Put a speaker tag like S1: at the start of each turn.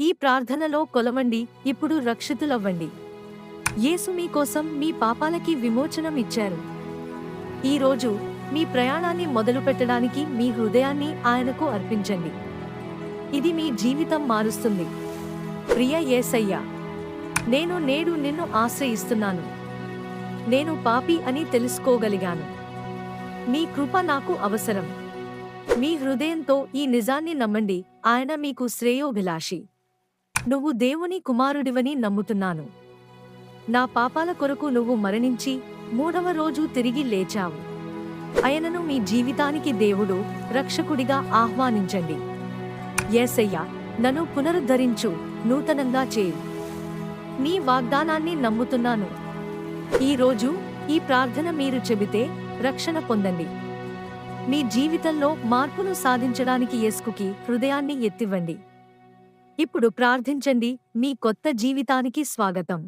S1: ఈ ప్రార్థనలో కొలవండి ఇప్పుడు రక్షితులవ్వండి. యేసు మీకోసం మీ పాపాలకి విమోచనం ఇచ్చారు. ఈరోజు మీ ప్రయాణాన్ని మొదలుపెట్టడానికి మీ హృదయాన్ని ఆయనకు అర్పించండి. ఇది మీ జీవితం మారుస్తుంది. ప్రియ ఏసయ్య నేను నేడు నిన్ను ఆశ్రయిస్తున్నాను. నేను పాపి అని తెలుసుకోగలిగాను. మీ కృప నాకు అవసరం. మీ హృదయంతో ఈ నిజాన్ని నమ్మండి ఆయన మీకు శ్రేయోభిలాషి. నువ్వు దేవుని కుమారుడివని నమ్ముతున్నాను. నా పాపాల కొరకు నువ్వు మరణించి మూడవ రోజు తిరిగి లేచావు. ఆయనను మీ జీవితానికి దేవుడు రక్షకుడిగా ఆహ్వానించండి. ఏసయ్య నన్ను పునరుద్ధరించు నూతనంగా చేయు. నీ వాగ్దానాన్ని నమ్ముతున్నాను. ఈ రోజు ఈ ప్రార్థన మీరు చెబితే రక్షణ పొందండి. మీ జీవితంలో మార్పును సాధించడానికి ఎస్కుకి హృదయాన్ని ఎత్తివ్వండి. ఇప్పుడు ప్రార్థించండి. మీ కొత్త జీవితానికి స్వాగతం.